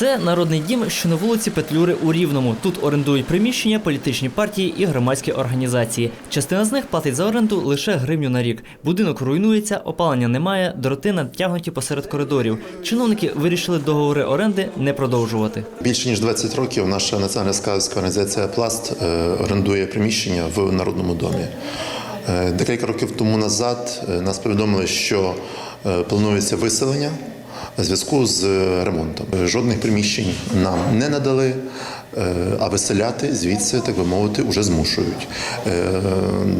Це народний дім, що на вулиці Петлюри у Рівному. Тут орендують приміщення, політичні партії і громадські організації. Частина з них платить за оренду лише гривню на рік. Будинок руйнується, опалення немає, дроти натягнуті посеред коридорів. Чиновники вирішили договори оренди не продовжувати. Більше ніж 20 років наша національна скаутська організація Пласт е, орендує приміщення в Народному домі. Е, Декілька років тому назад е, нас повідомили, що планується виселення зв'язку з е, ремонтом. Е, Жодних приміщень нам не надали, е, а виселяти звідси, так би мовити, вже змушують.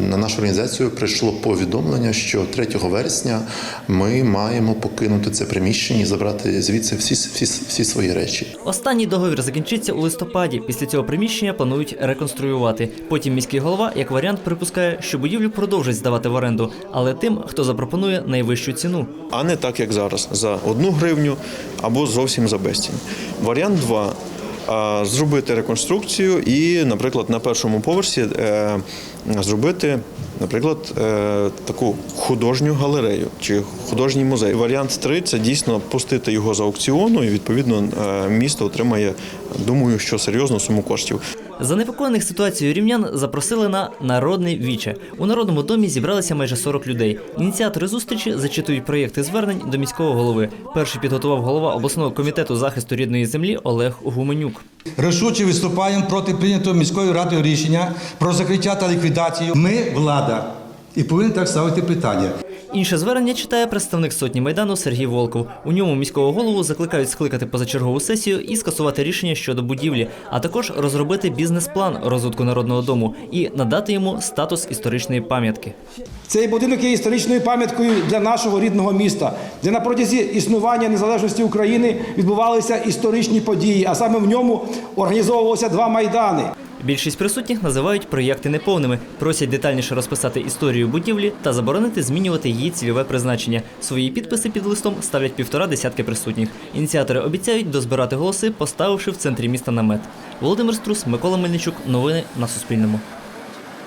На нашу організацію прийшло повідомлення, що 3 вересня ми маємо покинути це приміщення і забрати звідси всі, всі, всі свої речі. Останній договір закінчиться у листопаді. Після цього приміщення планують реконструювати. Потім міський голова, як варіант, припускає, що будівлю продовжать здавати в оренду, але тим, хто запропонує найвищу ціну. а не так, як зараз, за одну гривню або зовсім за безцінь. Варіант 2 зробити реконструкцію і, наприклад, на першому поверсі е, зробити, наприклад, е, таку художню галерею чи художній музей. Варіант 3 – це дійсно пустити його з аукціону, і відповідно е, місто отримає, думаю, що серйозну суму коштів. Занепокоєних ситуацією рівнян запросили на народне віче. У народному домі зібралися майже 40 людей. Ініціатори зустрічі зачитують проєкти звернень до міського голови. Перший підготував голова обласного комітету захисту рідної землі Олег Гуменюк. Рішуче виступаємо проти прийнятого міською радою рішення про закриття та ліквідацію. Ми влада і повинні так ставити питання. Інше звернення читає представник сотні майдану Сергій Волков. У ньому міського голову закликають скликати позачергову сесію і скасувати рішення щодо будівлі, а також розробити бізнес-план розвитку народного дому і надати йому статус історичної пам'ятки. Цей будинок є історичною пам'яткою для нашого рідного міста, де на протязі існування незалежності України відбувалися історичні події, а саме в ньому організовувалося два майдани. Більшість присутніх називають проєкти неповними, просять детальніше розписати історію будівлі та заборонити змінювати її цільове призначення. Свої підписи під листом ставлять півтора десятки присутніх. Ініціатори обіцяють дозбирати голоси, поставивши в центрі міста намет. Володимир Струс, Микола Мельничук. Новини на Суспільному.